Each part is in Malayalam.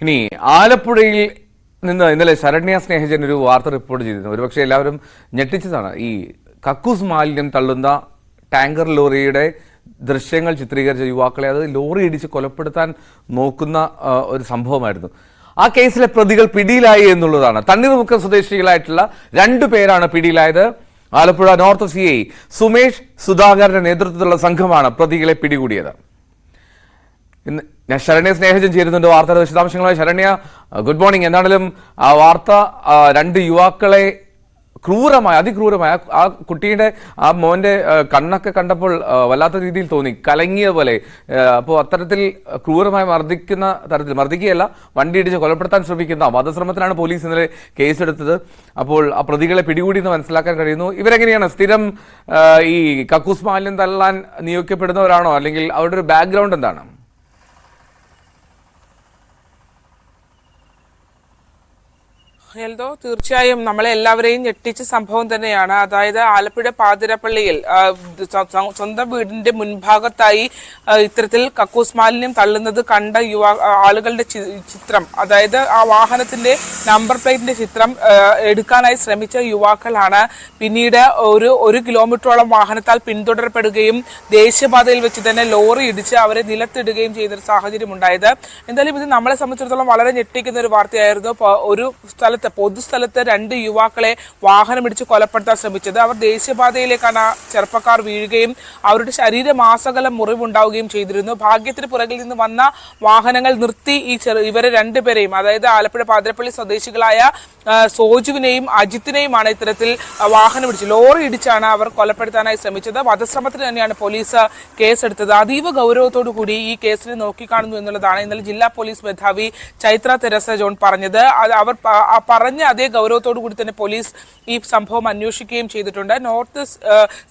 ഇനി ആലപ്പുഴയിൽ നിന്ന് ഇന്നലെ ശരണ്യ സ്നേഹജൻ ഒരു വാർത്ത റിപ്പോർട്ട് ചെയ്തിരുന്നു. ഒരുപക്ഷെ എല്ലാവരും ഞെട്ടിച്ചതാണ്. ഈ കക്കൂസ് മാലിന്യം തള്ളുന്ന ടാങ്കർ ലോറിയുടെ ദൃശ്യങ്ങൾ ചിത്രീകരിച്ച യുവാക്കളെ അത് ലോറി ഇടിച്ച് കൊലപ്പെടുത്താൻ നോക്കുന്ന ഒരു സംഭവമായിരുന്നു. ആ കേസിലെ പ്രതികൾ പിടിയിലായി എന്നുള്ളതാണ്. തണ്ണീർമുക്കം സ്വദേശികളായിട്ടുള്ള രണ്ടു പേരാണ് പിടിയിലായത്. Alappuzha north C I Sumesh സുധാകരന്റെ നേതൃത്വത്തിലുള്ള സംഘമാണ് പ്രതികളെ പിടികൂടിയത്. ഇന്ന് ഞാൻ ശരണ്യ സ്നേഹജൻ ചേരുന്നുണ്ട് വാർത്തയുടെ വിശദാംശങ്ങളുമായി ശരണ്യ ഗുഡ് മോർണിംഗ് എന്താണെങ്കിലും ആ വാർത്ത രണ്ട് യുവാക്കളെ ക്രൂരമായ അതിക്രൂരമായ. ആ- കുട്ടിയുടെ ആ മോന്റെ കണ്ണൊക്കെ കണ്ടപ്പോൾ വല്ലാത്ത രീതിയിൽ തോന്നി. കലങ്ങിയ പോലെ. അപ്പോൾ അത്തരത്തിൽ ക്രൂരമായി മർദ്ദിക്കുന്ന തരത്തിൽ മർദ്ദിക്കുകയല്ല വണ്ടി ഇടിച്ച് കൊലപ്പെടുത്താൻ ശ്രമിക്കുന്ന വധശ്രമത്തിലാണ് പോലീസ് ഇന്നലെ കേസെടുത്തത്. അപ്പോൾ ആ പ്രതികളെ പിടികൂടി എന്ന് മനസ്സിലാക്കാൻ കഴിയുന്നു. ഇവരെങ്ങനെയാണ്? സ്ഥിരം ഈ കക്കൂസ് മാലിന്യം തള്ളാൻ നിയോഗിക്കപ്പെടുന്നവരാണോ? അല്ലെങ്കിൽ അവരുടെ ഒരു ബാക്ക്ഗ്രൗണ്ട് എന്താണ്? എൽദോ തീർച്ചയായും നമ്മളെ എല്ലാവരെയും ഞെട്ടിച്ച സംഭവം തന്നെയാണ്. അതായത് ആലപ്പുഴ പാതിരപ്പള്ളിയിൽ സ്വന്തം വീടിന്റെ മുൻഭാഗത്തായി ഇത്തരത്തിൽ കക്കൂസ് മാലിന്യം തള്ളുന്നത് കണ്ട യുവാ ആളുകളുടെ ചിത്രം അതായത് ആ വാഹനത്തിന്റെ നമ്പർ പ്ലേറ്റിന്റെ ചിത്രം എടുക്കാനായി ശ്രമിച്ച യുവാക്കളാണ്. പിന്നീട് ഒരു ഒരു കിലോമീറ്ററോളം വാഹനത്താൽ പിന്തുടരപ്പെടുകയും ദേശീയപാതയിൽ വെച്ച് തന്നെ ലോറി ഇടിച്ച് അവരെ നിലത്തിടുകയും ചെയ്തൊരു സാഹചര്യം ഉണ്ടായത് എന്തായാലും ഇത് നമ്മളെ സംബന്ധിച്ചിടത്തോളം വളരെ ഞെട്ടിക്കുന്ന ഒരു വാർത്തയായിരുന്നു. ഒരു സ്ഥലത്ത് പൊതുസ്ഥലത്ത് രണ്ട് യുവാക്കളെ വാഹനം ഇടിച്ച് കൊലപ്പെടുത്താൻ ശ്രമിച്ചത്. അവർ ദേശീയപാതയിലേക്കാണ് ചെറുപ്പക്കാർ വീഴുകയും അവരുടെ ശരീരമാസകലം മുറിവുണ്ടാവുകയും ചെയ്തിരുന്നു. ഭാഗ്യത്തിന് പുറകിൽ നിന്ന് വന്ന വാഹനങ്ങൾ നിർത്തി ഈ ചെറു ഇവരെ രണ്ടുപേരെയും അതായത് ആലപ്പുഴ പാതിരപ്പള്ളി സ്വദേശികളായ സോജുവിനെയും അജിത്തിനെയുമാണ് ഇത്തരത്തിൽ വാഹനം ഇടിച്ച് ലോറി ഇടിച്ചാണ് അവർ കൊലപ്പെടുത്താനായി ശ്രമിച്ചത്. വധശ്രമത്തിന് തന്നെയാണ് പോലീസ് കേസെടുത്തത്. അതീവ ഗൗരവത്തോടു കൂടി ഈ കേസിനെ നോക്കിക്കാണുന്നു എന്നുള്ളതാണ് ഇന്നലെ ജില്ലാ പോലീസ് മേധാവി ചൈത്ര തെരസ ജോൺ പറഞ്ഞത്. അവർ പറഞ്ഞ അതേ ഗൗരവത്തോടു കൂടി തന്നെ പോലീസ് ഈ സംഭവം അന്വേഷിക്കുകയും ചെയ്തിട്ടുണ്ട്. North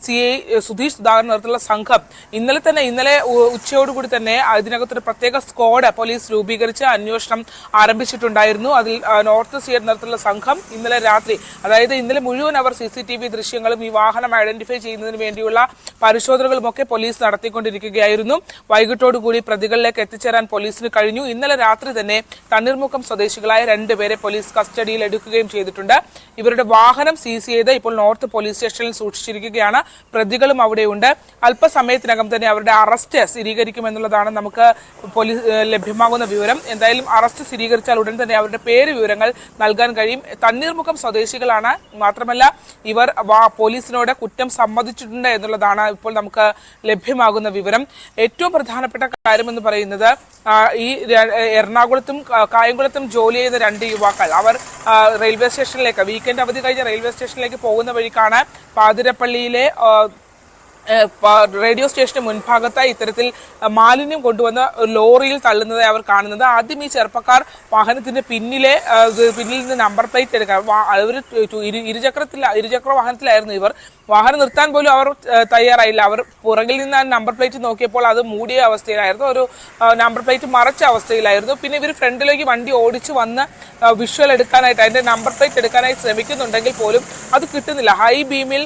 C I Sudheesh Sudhakaran നേതൃത്വത്തിലുള്ള സംഘം ഇന്നലെ തന്നെ ഇന്നലെ ഉച്ചയോടുകൂടി തന്നെ അതിനകത്തൊരു പ്രത്യേക സ്ക്വാഡ് പോലീസ് രൂപീകരിച്ച് അന്വേഷണം ആരംഭിച്ചിട്ടുണ്ടായിരുന്നു. അതിൽ നോർത്ത് സി ഐ നേതൃത്വത്തിലുള്ള സംഘം ഇന്നലെ രാത്രി അതായത് ഇന്നലെ മുഴുവൻ അവർ സി സി ടി വി ദൃശ്യങ്ങളും ഈ വാഹനം ഐഡന്റിഫൈ ചെയ്യുന്നതിന് വേണ്ടിയുള്ള പരിശോധനകളും ഒക്കെ പോലീസ് നടത്തിക്കൊണ്ടിരിക്കുകയായിരുന്നു. വൈകിട്ടോടുകൂടി പ്രതികളിലേക്ക് എത്തിച്ചേരാൻ പോലീസിന് കഴിഞ്ഞു. ഇന്നലെ രാത്രി തന്നെ തണ്ണീർമുഖം സ്വദേശികളായ രണ്ടുപേരെ പോലീസ് കസ്റ്റഡിയിൽ എടുക്കുകയും ചെയ്തിട്ടുണ്ട്. ഇവരുടെ വാഹനം സീസ് ചെയ്ത് ഇപ്പോൾ നോർത്ത് പോലീസ് സ്റ്റേഷനിൽ സൂക്ഷിച്ചിരിക്കുകയാണ്. പ്രതികളും അവിടെയുണ്ട്. അല്പസമയത്തിനകം തന്നെ അവരുടെ അറസ്റ്റ് സ്ഥിരീകരിക്കുമെന്നുള്ളതാണ് നമുക്ക് പോലീസ് ലഭ്യമാകുന്ന വിവരം. എന്തായാലും അറസ്റ്റ് സ്ഥിരീകരിച്ചാൽ ഉടൻ തന്നെ അവരുടെ പേര് വിവരങ്ങൾ നൽകാൻ കഴിയും. തണ്ണീർമുഖം സ്വദേശികളാണ്. മാത്രമല്ല ഇവർ പോലീസിനോട് കുറ്റം സമ്മതിച്ചിട്ടുണ്ട് എന്നുള്ളതാണ് ഇപ്പോൾ നമുക്ക് ലഭ്യമാകുന്ന വിവരം. ഏറ്റവും പ്രധാനപ്പെട്ട കാര്യം എന്ന് പറയുന്നത് ഈ എറണാകുളത്തും കായംകുളത്തും ജോലി ചെയ്ത രണ്ട് യുവാക്കൾ. അവർ റെയിൽവേ സ്റ്റേഷനിലേക്ക് വീക്കെൻഡ് അവധി കഴിഞ്ഞ റെയിൽവേ സ്റ്റേഷനിലേക്ക് പോകുന്ന വഴിക്കാണ് പാതിരപ്പള്ളിയിലെ റേഡിയോ സ്റ്റേഷന് മുൻഭാഗത്തായി ഇത്തരത്തിൽ മാലിന്യം കൊണ്ടുവന്ന ലോറിയിൽ തള്ളുന്നതായി അവർ കാണുന്നത്. ആദ്യം ഈ ചെറുപ്പക്കാർ വാഹനത്തിന്റെ പിന്നിലെ പിന്നിൽ നിന്ന് നമ്പർ പ്ലേറ്റ് എടുക്കുക അവർ ഇരുചക്രത്തിൽ ഇരുചക്ര വാഹനത്തിലായിരുന്നു ഇവർ. വാഹനം നിർത്താൻ പോലും അവർ തയ്യാറായില്ല. അവർ പുറകിൽ നിന്ന് നമ്പർ പ്ലേറ്റ് നോക്കിയപ്പോൾ അത് മൂടിയ അവസ്ഥയിലായിരുന്നു. ഒരു നമ്പർ പ്ലേറ്റ് മറച്ച അവസ്ഥയിലായിരുന്നു. പിന്നെ ഇവർ ഫ്രണ്ടിലേക്ക് വണ്ടി ഓടിച്ചു വന്ന് വിഷ്വൽ എടുക്കാനായിട്ട് അതിന്റെ നമ്പർ പ്ലേറ്റ് എടുക്കാനായി ശ്രമിക്കുന്നുണ്ടെങ്കിൽ പോലും അത് കിട്ടുന്നില്ല. ഹൈ ബീമിൽ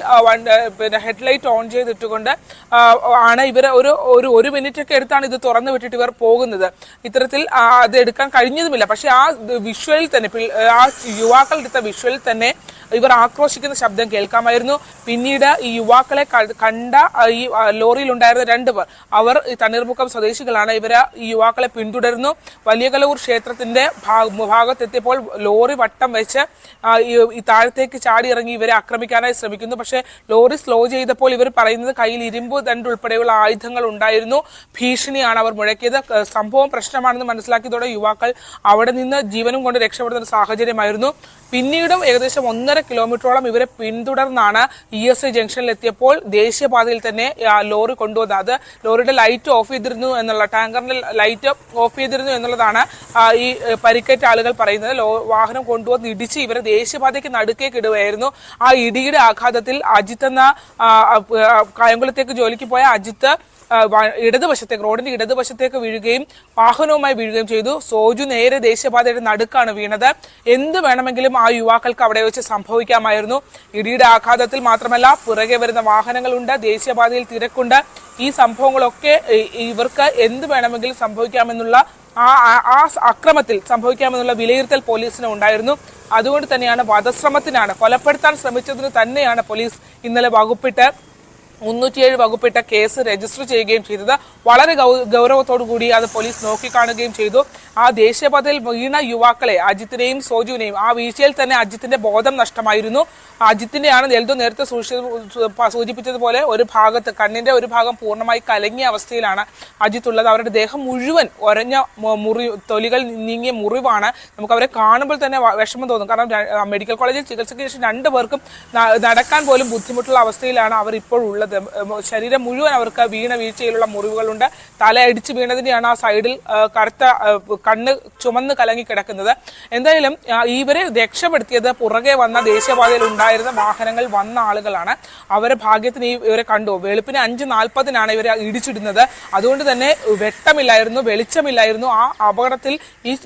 പിന്നെ ഹെഡ്ലൈറ്റ് ഓൺ ചെയ്തിട്ടുകൊണ്ട് ആ, ആണ് ഇവർ ഒരു ഒരു ഒരു മിനിറ്റ് ഒക്കെ എടുത്താണ് ഇത് തുറന്നു വിട്ടിട്ട് ഇവർ പോകുന്നത്. ഇത്തരത്തിൽ അത് എടുക്കാൻ കഴിഞ്ഞതുമില്ല. പക്ഷെ ആ വിഷ്വലിൽ തന്നെ ആ യുവാക്കൾ എടുത്ത വിഷ്വലിൽ തന്നെ ഇവർ ആക്രോശിക്കുന്ന ശബ്ദം കേൾക്കാമായിരുന്നു. പിന്നീട് ഈ യുവാക്കളെ കണ്ട ഈ ലോറിയിൽ ഉണ്ടായിരുന്ന പേർ അവർ തണ്ണീർമുക്കം സ്വദേശികളാണ്. ഇവർ ഈ യുവാക്കളെ പിന്തുടരുന്നു. വലിയ കലൂർ ക്ഷേത്രത്തിന്റെ ഭാഗത്തെത്തിയപ്പോൾ ലോറി വട്ടം വെച്ച് ഈ താഴത്തേക്ക് ചാടി ഇറങ്ങി ഇവരെ ആക്രമിക്കാനായി ശ്രമിക്കുന്നു. പക്ഷേ ലോറി സ്ലോ ചെയ്തപ്പോൾ ഇവർ പറയുന്നത് കയ്യിൽ ഇരുമ്പ് ദണ്ട് ഉൾപ്പെടെയുള്ള ആയുധങ്ങൾ ഉണ്ടായിരുന്നു. ഭീഷണിയാണ് അവർ മുഴക്കിയത്. സംഭവം പ്രശ്നമാണെന്ന് മനസ്സിലാക്കിയതോടെ യുവാക്കൾ അവിടെ നിന്ന് ജീവനും കൊണ്ട് രക്ഷപ്പെടുന്ന ഒരു സാഹചര്യമായിരുന്നു. പിന്നീടും ഏകദേശം ഒന്നര കിലോമീറ്ററോളം ഇവരെ പിന്തുടർന്നാണ് ഇ എസ് ഐ ജംഗ്ഷനിൽ എത്തിയപ്പോൾ ദേശീയപാതയിൽ തന്നെ ലോറി കൊണ്ടുവന്നത്. അത് ലോറിയുടെ ലൈറ്റ് ഓഫ് ചെയ്തിരുന്നു എന്നുള്ള ടാങ്കറിന്റെ ലൈറ്റ് ഓഫ് ചെയ്തിരുന്നു എന്നുള്ളതാണ് ഈ പരിക്കേറ്റ ആളുകൾ പറയുന്നത്. വാഹനം കൊണ്ടുവന്ന് ഇടിച്ച് ഇവരെ ദേശീയപാതയ്ക്ക് നടുക്കേക്ക് ഇടുകയായിരുന്നു. ആ ഇടിയുടെ ആഘാതത്തിൽ അജിത്ത് എന്ന കായംകുളത്തേക്ക് ജോലിക്ക് പോയ അജിത്ത് ഇടതുവശത്തേക്ക് റോഡിന്റെ ഇടതുവശത്തേക്ക് വീഴുകയും വാഹനവുമായി വീഴുകയും ചെയ്തു. സോജു നേരെ ദേശീയപാതയുടെ നടുക്കാണ് വീണത്. എന്ത് വേണമെങ്കിലും ആ യുവാക്കൾക്ക് അവിടെ വെച്ച് സംഭവിക്കാമായിരുന്നു. ഇടിയുടെ ആഘാതത്തിൽ മാത്രമല്ല പുറകെ വരുന്ന വാഹനങ്ങളുണ്ട് ദേശീയപാതയിൽ തിരക്കുണ്ട്. ഈ സംഭവങ്ങളൊക്കെ ഇവർക്ക് എന്ത് വേണമെങ്കിലും സംഭവിക്കാമെന്നുള്ള ആ ആ- അക്രമത്തിൽ സംഭവിക്കാമെന്നുള്ള വിലയിരുത്തൽ പോലീസിന് ഉണ്ടായിരുന്നു. അതുകൊണ്ട് തന്നെയാണ് വധശ്രമത്തിനാണ് കൊലപ്പെടുത്താൻ ശ്രമിച്ചതിന് തന്നെയാണ് പോലീസ് ഇന്നലെ വകുപ്പിട്ട് മുന്നൂറ്റിയേഴ് വകുപ്പിട്ട കേസ് രജിസ്റ്റർ ചെയ്യുകയും ചെയ്തത്. വളരെ ഗൗരവത്തോടു കൂടി അത് പോലീസ് നോക്കിക്കാണുകയും ചെയ്തു. ആ ദേശീയപാതയിൽ വീണ യുവാക്കളെ അജിത്തിനെയും സോജുവിനെയും ആ വീഴ്ചയിൽ തന്നെ അജിത്തിന്റെ ബോധം നഷ്ടമായിരുന്നു. അജിത്തിന്റെയാണ് നെൽതു നേരത്തെ സൂചിപ്പിച്ചതുപോലെ ഒരു ഭാഗത്ത് കണ്ണിന്റെ ഒരു ഭാഗം പൂർണമായി കലങ്ങിയ അവസ്ഥയിലാണ് അജിത്ത് ഉള്ളത് അവരുടെ ദേഹം മുഴുവൻ ഒരഞ്ഞ മുറി തൊലികൾ നീങ്ങിയ മുറിവാണ്. നമുക്ക് അവരെ കാണുമ്പോൾ തന്നെ വിഷമം തോന്നും. കാരണം മെഡിക്കൽ കോളേജിൽ ചികിത്സയ്ക്ക് ശേഷം രണ്ടു പേർക്കും നടക്കാൻ പോലും ബുദ്ധിമുട്ടുള്ള അവസ്ഥയിലാണ് അവർ ഉം, ശരീരം മുഴുവൻ അവർക്ക് വീണ വീഴ്ചയിലുള്ള മുറിവുകളുണ്ട്. തല അടിച്ചു വീണതിനെയാണ് ആ സൈഡിൽ കറുത്ത കണ്ണ് ചുമന്ന് കലങ്ങി കിടക്കുന്നത്. എന്തായാലും ഇവരെ രക്ഷപ്പെടുത്തിയത് പുറകെ വന്ന ദേശീയപാതയിൽ ഉണ്ടായിരുന്ന വാഹനങ്ങൾ വന്ന ആളുകളാണ്. അവരെ ഭാഗ്യത്തിന് ഇവരെ കണ്ടു. വെളുപ്പിന് അഞ്ച് നാൽപ്പതിനാണ് ഇവരെ ഇടിച്ചിടുന്നത്. അതുകൊണ്ട് തന്നെ വെട്ടമില്ലായിരുന്നു വെളിച്ചമില്ലായിരുന്നു. ആ അപകടത്തിൽ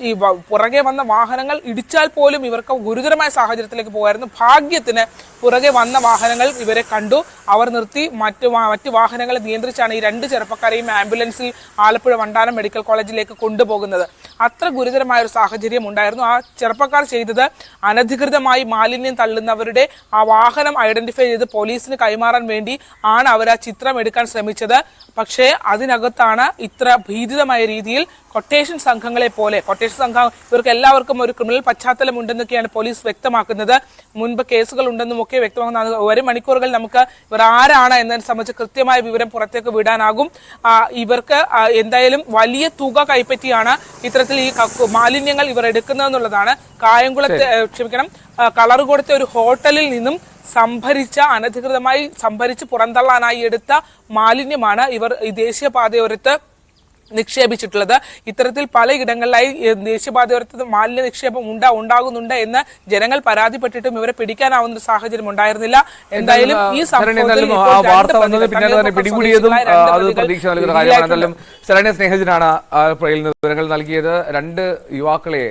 ഈ പുറകെ വന്ന വാഹനങ്ങൾ ഇടിച്ചാൽ പോലും ഇവർക്ക് ഗുരുതരമായ സാഹചര്യത്തിലേക്ക് പോകായിരുന്നു. ഭാഗ്യത്തിന് പുറകെ വന്ന വാഹനങ്ങൾ ഇവരെ കണ്ടു. അവർ നിർത്തി. മറ്റു മറ്റു വാഹനങ്ങളെ നിയന്ത്രിച്ചാണ് ഈ രണ്ട് ചെറുപ്പക്കാരെയും ആംബുലൻസിൽ ആലപ്പുഴ വണ്ടാനം മെഡിക്കൽ കോളേജിലേക്ക് കൊണ്ടുപോകുന്നത്. അത്ര ഗുരുതരമായ ഒരു സാഹചര്യം ഉണ്ടായിരുന്നു. ആ ചെറുപ്പക്കാർ ചെയ്തത് അനധികൃതമായി മാലിന്യം തള്ളുന്നവരുടെ ആ വാഹനം ഐഡന്റിഫൈ ചെയ്ത് പോലീസിന് കൈമാറാൻ വേണ്ടി ആണ് അവർ ആ ചിത്രം എടുക്കാൻ ശ്രമിച്ചത്. പക്ഷേ അതിനകത്താണ് ഇത്ര ഭീതിതമായ രീതിയിൽ കൊട്ടേഷൻ സംഘങ്ങളെ പോലെ കൊട്ടേഷൻ സംഘം ഇവർക്ക് എല്ലാവർക്കും ഒരു ക്രിമിനൽ പശ്ചാത്തലം ഉണ്ടെന്നൊക്കെയാണ് പോലീസ് വ്യക്തമാക്കുന്നത്. മുൻപ് കേസുകൾ ഉണ്ടെന്നും ഒക്കെ വ്യക്തമാക്കുന്ന ഒരു മണിക്കൂറുകൾ നമുക്ക് ഇവർ ആരാണ് എന്നതിനെ സംബന്ധിച്ച് കൃത്യമായ വിവരം പുറത്തേക്ക് വിടാനാകും. ഇവർക്ക് എന്തായാലും വലിയ തുക കൈപ്പറ്റിയാണ് ഇത്തരത്തിൽ ഈ മാലിന്യങ്ങൾ ഇവർ എടുക്കുന്നതെന്നുള്ളതാണ്. കായംകുളത്തെ ക്ഷമിക്കണം കൊടുത്ത ഒരു ഹോട്ടലിൽ നിന്നും സംഭരിച്ച അനധികൃതമായി സംഭരിച്ച് പുറന്തള്ളാനായി എടുത്ത മാലിന്യമാണ് ഇവർ ഈ ദേശീയപാതയോരത്ത് നിക്ഷേപിച്ചിട്ടുള്ളത്. ഇത്തരത്തിൽ പലയിടങ്ങളിലായി ദേശീയപാതയോരത്ത് മാലിന്യ നിക്ഷേപം ഉണ്ടാ ഉണ്ടാകുന്നുണ്ട് എന്ന് ജനങ്ങൾ പരാതിപ്പെട്ടിട്ടും ഇവരെ പിടിക്കാനാവുന്ന ഒരു സാഹചര്യം ഉണ്ടായിരുന്നില്ല. എന്തായാലും ഈ സംഭവം സ്നേഹജനാണ് വിവരങ്ങൾ നൽകിയത്. രണ്ട് യുവാക്കളെ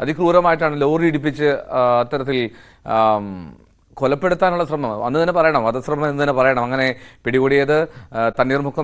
അതിക്രൂരമായിട്ടാണ് ലോറി ഇടിപ്പിച്ച് അത്തരത്തിൽ കൊലപ്പെടുത്താനുള്ള ശ്രമം. അന്ന് തന്നെ പറയണം. വധശ്രമം എന്ന് തന്നെ പറയണം. അങ്ങനെ പിടികൂടിയത് തണ്ണീർമുഖം